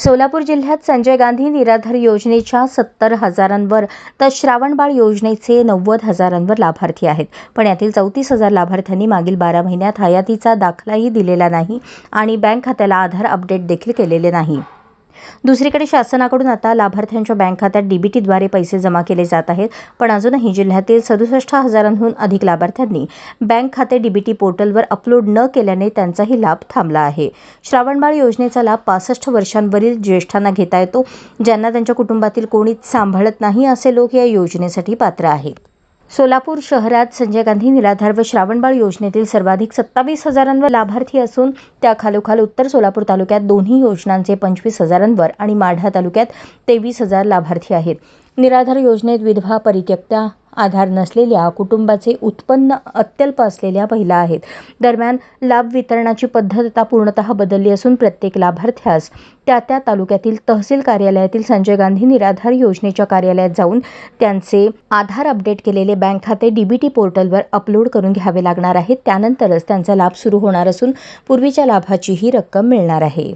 सोलापूर जिल्ह्यात संजय गांधी निराधार योजनेच्या सत्तर हजारांवर तर श्रावणबाळ योजनेचे नव्वद हजारांवर लाभार्थी आहेत. पण यातील चौतीस हजार लाभार्थ्यांनी मागील बारा महिन्यात हयातीचा दाखलाही दिलेला नाही आणि बँक खात्याला आधार अपडेट देखील केलेले नाही. दुसरीकडे शासनाकडून आता लाभार्थ्यांच्या बँक खात्यात डीबीटीद्वारे पैसे जमा केले जात आहेत पण अजूनही जिल्ह्यातील सदुसष्ट हजारांहून अधिक लाभार्थ्यांनी बँक खाते डीबीटी पोर्टलवर अपलोड न केल्याने त्यांचाही लाभ थांबला आहे. श्रावणबाळ योजनेचा लाभ पासष्ट वर्षांवरील ज्येष्ठांना घेता येतो ज्यांना त्यांच्या कुटुंबातील कोणीच सांभाळत नाही असे लोक या योजनेसाठी पात्र आहेत. सोलापूर शहरात संजय गांधी निराधार व श्रावणबाळ योजनेतील सर्वाधिक सत्तावीस हजारांवर लाभार्थी असून त्याखालोखाल उत्तर सोलापूर तालुक्यात दोन्ही योजनांचे पंचवीस हजारांवर आणि माढा तालुक्यात तेवीस हजार लाभार्थी आहेत. निराधार योजनेत विधवा परित्यक्त्या आधार नसलेल्या कुटुंबाचे उत्पन्न अत्यल्प असलेल्या महिला आहेत. दरम्यान लाभ वितरणाची पद्धत आता पूर्णतः बदलली असून प्रत्येक लाभार्थ्यास त्या त्या तालुक्यातील तहसील कार्यालयातील संजय गांधी निराधार योजनेच्या कार्यालयात जाऊन त्यांचे आधार अपडेट केलेले बँक खाते डीबीटी पोर्टलवर अपलोड करून घ्यावे लागणार आहेत त्यानंतरच त्यांचा लाभ सुरू होणार असून पूर्वीच्या लाभाचीही रक्कम मिळणार आहे.